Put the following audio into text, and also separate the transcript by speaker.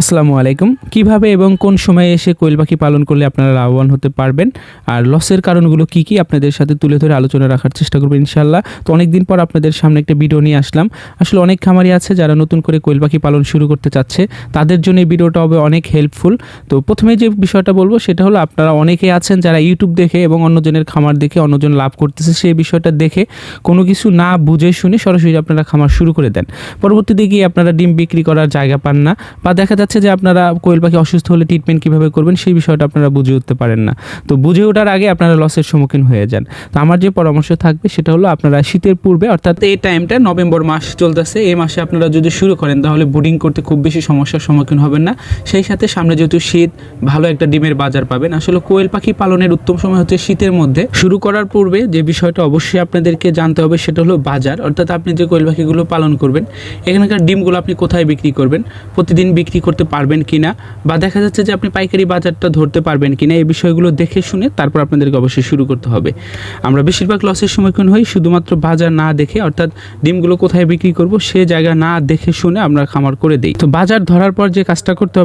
Speaker 1: আসসালামু আলাইকুম। কীভাবে এবং কোন সময়ে এসে কোয়েল পাখি পালন করলে আপনারা লাভবান হতে পারবেন? আর লসের কারণগুলো কি কি আপনাদের সাথে তুলে ধরে আলোচনা রাখার চেষ্টা করব ইনশাল্লাহ তো অনেকদিন পর আপনাদের সামনে একটা ভিডিও নিয়ে আসলাম। আসলে অনেক খামারি আছে যারা নতুন করে কোয়েল পাখি পালন শুরু করতে চাচ্ছে। তাদের জন্য এই ভিডিওটা হবে অনেক হেল্পফুল তো প্রথমে যে বিষয়টা বলব সেটা হলো আপনারা অনেকে আছেন যারা ইউটিউব দেখে এবং অন্যজনের খামার দেখে অন্যজন লাভ করতেছে, সেই বিষয়টা দেখে কোনো কিছু না বুঝে শুনে সরাসরি আপনারা খামার শুরু করে দেন। পরবর্তীতে গিয়ে আপনারা ডিম বিক্রি করার জায়গা পান না বা দেখা যাচ্ছে যে আপনারা কোয়েল পাখি অসুস্থ হলে ট্রিটমেন্ট কীভাবে করবেন, সেই বিষয়টা আপনারা বুঝে উঠতে পারেন না। তো বুঝে ওঠার আগে আপনারা লসের সম্মুখীন হয়ে যান। তো আমার যে পরামর্শ থাকবে সেটা হলো আপনারা শীতের পূর্বে, অর্থাৎ এই টাইমটা নভেম্বর মাস চলতেছে, এই মাসে আপনারা যদি শুরু করেন, তাহলে বুডিং করতে খুব বেশি সমস্যার সম্মুখীন হবেন না। সেই সাথে সামনে যেহেতু শীত, ভালো একটা ডিমের বাজার পাবেন। আসলে কোয়েল পাখি পালনের উত্তম সময় হচ্ছে শীতের মধ্যে। শুরু করার পূর্বে যে বিষয়টা অবশ্যই আপনাদেরকে জানতে হবে, সেটা হলো বাজার। অর্থাৎ আপনি যে কোয়েল পাখিগুলো পালন করবেন, এখানকার ডিমগুলো আপনি কোথায় বিক্রি করবেন? প্রতিদিন বিক্রি করতে পারবেন কি না বা দেখা যাচ্ছে যে আপনি পাইকারি বাজারটা ধরতে পারবেন কি না এই বিষয়গুলো দেখে শুনে তারপর আপনাদেরকে অবশ্যই শুরু করতে হবে। আমরা বেশিরভাগ লসের সম্মুখীন হই শুধুমাত্র বাজার না দেখে, অর্থাৎ ডিমগুলো কোথায় বিক্রি করব সে জায়গা না দেখে শুনে আমরা খামার করে দিই। তো বাজার ধরার পর যে কাজটা করতে হবে